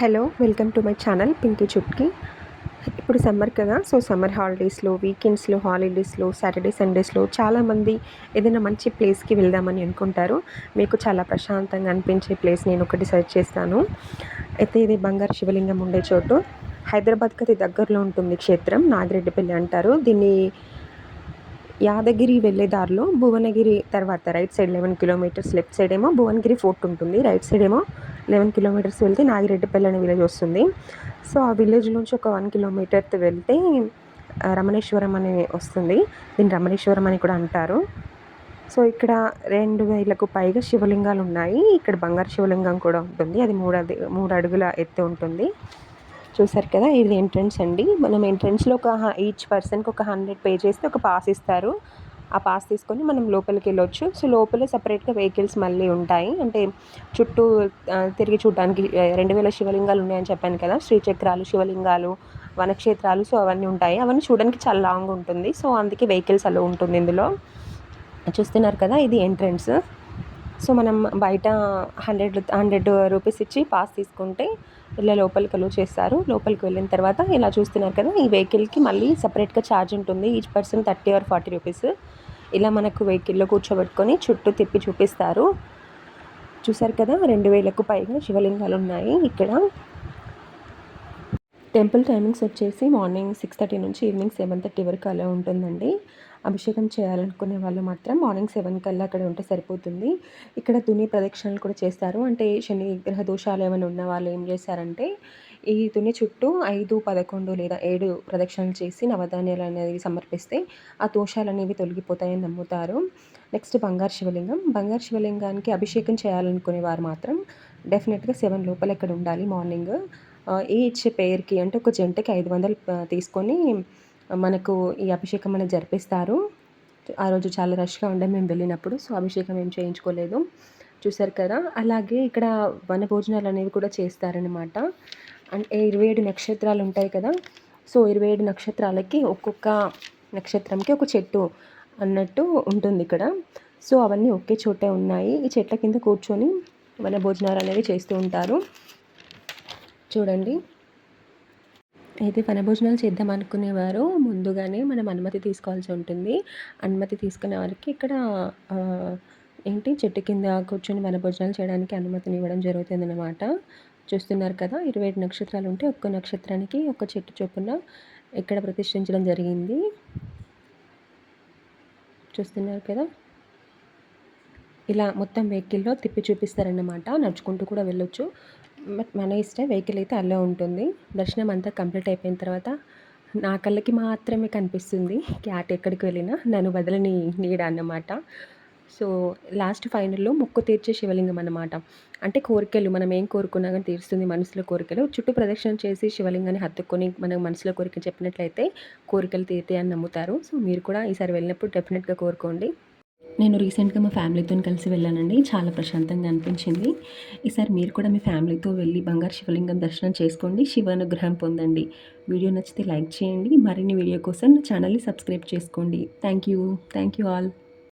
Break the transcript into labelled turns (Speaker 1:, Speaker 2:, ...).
Speaker 1: Hello welcome to my channel Pinky Chutki. ఇప్పుడు summer కదా so summer హాలిడేస్లో వీకెండ్స్లో హాలిడేస్లో సాటర్డే సండేస్లో చాలామంది ఏదైనా మంచి ప్లేస్కి వెళ్దామని అనుకుంటారు. మీకు చాలా ప్రశాంతంగా అనిపించే ప్లేస్ నేను ఒకటి సెర్చ్ చేస్తాను. అయితే ఇది బంగారు శివలింగం ఉండే చోటు. హైదరాబాద్కి అది దగ్గరలో ఉంటుంది క్షేత్రం నాగిరెడ్డిపల్లి అంటారు. దీన్ని యాదగిరి వెళ్ళే దారిలో భువనగిరి తర్వాత right side eleven kilometers left side ఏమో భువనగిరి ఫోర్ట్ ఉంటుంది. రైట్ సైడ్ ఏమో లెవెన్ కిలోమీటర్స్ వెళ్తే నాగిరెడ్డిపల్లి అనే విలేజ్ వస్తుంది. సో ఆ విలేజ్ నుంచి ఒక వన్ కిలోమీటర్ వెళ్తే రమణేశ్వరం అని వస్తుంది. దీన్ని రమణేశ్వరం అని కూడా అంటారు. సో ఇక్కడ రెండు వేలకు పైగా శివలింగాలు ఉన్నాయి. ఇక్కడ బంగారు శివలింగం కూడా ఉంటుంది. అది మూడు మూడు అడుగుల ఎత్తు ఉంటుంది. చూసారు కదా ఇది ఎంట్రన్స్ అండి. మనం ఎంట్రన్స్లో ఒక ఈచ్ పర్సన్కి ఒక హండ్రెడ్ పే చేస్తే ఒక పాస్ ఇస్తారు. ఆ పాస్ తీసుకొని మనం లోపలికి వెళ్ళొచ్చు. సో లోపల సపరేట్గా వెహికల్స్ మళ్ళీ ఉంటాయి. అంటే చుట్టూ తిరిగి చూడడానికి రెండు వేల శివలింగాలు ఉన్నాయని చెప్పాను కదా. శ్రీచక్రాలు శివలింగాలు వనక్షేత్రాలు సో అవన్నీ ఉంటాయి. అవన్నీ చూడడానికి చాలా లాంగ్ ఉంటుంది. సో అందుకే వెహికల్స్ అలా ఉంటుంది ఇందులో. చూస్తున్నారు కదా ఇది ఎంట్రన్స్ సో మనం బయట హండ్రెడ్ హండ్రెడ్ రూపీస్ ఇచ్చి పాస్ తీసుకుంటే ఇలా లోపలికి అలో చేస్తారు. లోపలికి వెళ్ళిన తర్వాత ఇలా చూస్తున్నారు కదా ఈ వెహికల్కి మళ్ళీ సపరేట్గా ఛార్జ్ ఉంటుంది. Each person thirty or forty rupees ఇలా మనకు వెహికల్లో కూర్చోబెట్టుకొని చుట్టూ తిప్పి చూపిస్తారు. చూసారు కదా రెండు వేలకు పైగా శివలింగాలు ఉన్నాయి. ఇక్కడ టెంపుల్ టైమింగ్స్ వచ్చేసి మార్నింగ్ సిక్స్ థర్టీ నుంచి ఈవినింగ్ సెవెన్ థర్టీ వరకు అలా ఉంటుందండి. అభిషేకం చేయాలనుకునే వాళ్ళు మాత్రం మార్నింగ్ సెవెన్ కల్లా అక్కడ ఉంటే సరిపోతుంది. ఇక్కడ తుని ప్రదక్షిణలు కూడా చేస్తారు. అంటే శని గ్రహ దోషాలు ఏమైనా ఉన్న వాళ్ళు ఏం చేశారంటే ఈ తుని చుట్టూ ఐదు పదకొండు లేదా ఏడు ప్రదక్షిణలు చేసి నవధాన్యాలు అనేది సమర్పిస్తే ఆ దోషాలు అనేవి తొలగిపోతాయని నమ్ముతారు. నెక్స్ట్ బంగారు శివలింగం. బంగారు శివలింగానికి అభిషేకం చేయాలనుకునే వారు మాత్రం డెఫినెట్గా సెవెన్ లోపల ఇక్కడ ఉండాలి మార్నింగ్. ఈచ్ పేర్కి అంటే ఒక జంటకి ఐదు వందలు తీసుకొని మనకు ఈ అభిషేకం అనేది జరిపిస్తారు. ఆ రోజు చాలా రష్గా ఉండే మేము వెళ్ళినప్పుడు సో అభిషేకం ఏం చేయించుకోలేదు. చూసారు కదా? అలాగే ఇక్కడ వన భోజనాలు అనేవి కూడా చేస్తారనమాట అంటే ఇరవై ఏడు నక్షత్రాలు ఉంటాయి కదా? సో ఇరవై ఏడు నక్షత్రాలకి ఒక్కొక్క నక్షత్రంకి ఒక చెట్టు అన్నట్టు ఉంటుంది ఇక్కడ. సో అవన్నీ ఒకే చోటే ఉన్నాయి. ఈ చెట్ల కింద కూర్చొని వన భోజనాలు అనేవి చేస్తూ ఉంటారు. చూడండి. అయితే వనభోజనాలు చేద్దాం అనుకునేవారు. ముందుగానే మనం అనుమతి తీసుకోవాల్సి ఉంటుంది. అనుమతి తీసుకునే వారికి ఇక్కడ ఏంటి? చెట్టు కింద కూర్చొని వనభోజనాలు చేయడానికి అనుమతిని ఇవ్వడం జరుగుతుందన్నమాట. చూస్తున్నారు కదా ఇరవై ఏడు నక్షత్రాలు ఉంటే ఒక్క నక్షత్రానికి ఒక చెట్టు చొప్పున ఇక్కడ ప్రతిష్ఠించడం జరిగింది. చూస్తున్నారు కదా? ఇలా మొత్తం వెహికల్లో తిప్పి చూపిస్తారన్నమాట. నడుచుకుంటూ కూడా వెళ్ళొచ్చు. మన ఇష్టం వెహికల్ అయితే అలా ఉంటుంది. దర్శనం అంతా కంప్లీట్ అయిపోయిన తర్వాత నా కళ్ళకి మాత్రమే కనిపిస్తుంది క్యాట్ ఎక్కడికి వెళ్ళినా. నన్ను వదలని నీడ అన్నమాట. సో లాస్ట్ ఫైనల్లో మొక్కు తీర్చే శివలింగం అన్నమాట. అంటే కోరికలు మనం ఏం కోరుకున్నా కానీ తీరుస్తుంది మనసులో కోరికలు. చుట్టూ ప్రదక్షిణ చేసి శివలింగాన్ని హత్తుకొని మన మనసులో కోరిక చెప్పినట్లయితే కోరికలు తీరుతాయని నమ్ముతారు. సో మీరు కూడా ఈసారి వెళ్ళినప్పుడు డెఫినెట్గా కోరుకోండి. నేను రీసెంట్గా మా ఫ్యామిలీతో కలిసి వెళ్ళానండి. చాలా ప్రశాంతంగా అనిపించింది. ఈసారి మీరు కూడా మీ ఫ్యామిలీతో వెళ్ళి బంగారు శివలింగం దర్శనం చేసుకోండి. శివ అనుగ్రహం పొందండి. వీడియో నచ్చితే లైక్ చేయండి. మరిన్ని వీడియో కోసం నా ఛానల్ని సబ్స్క్రైబ్ చేసుకోండి. Thank you thank you all.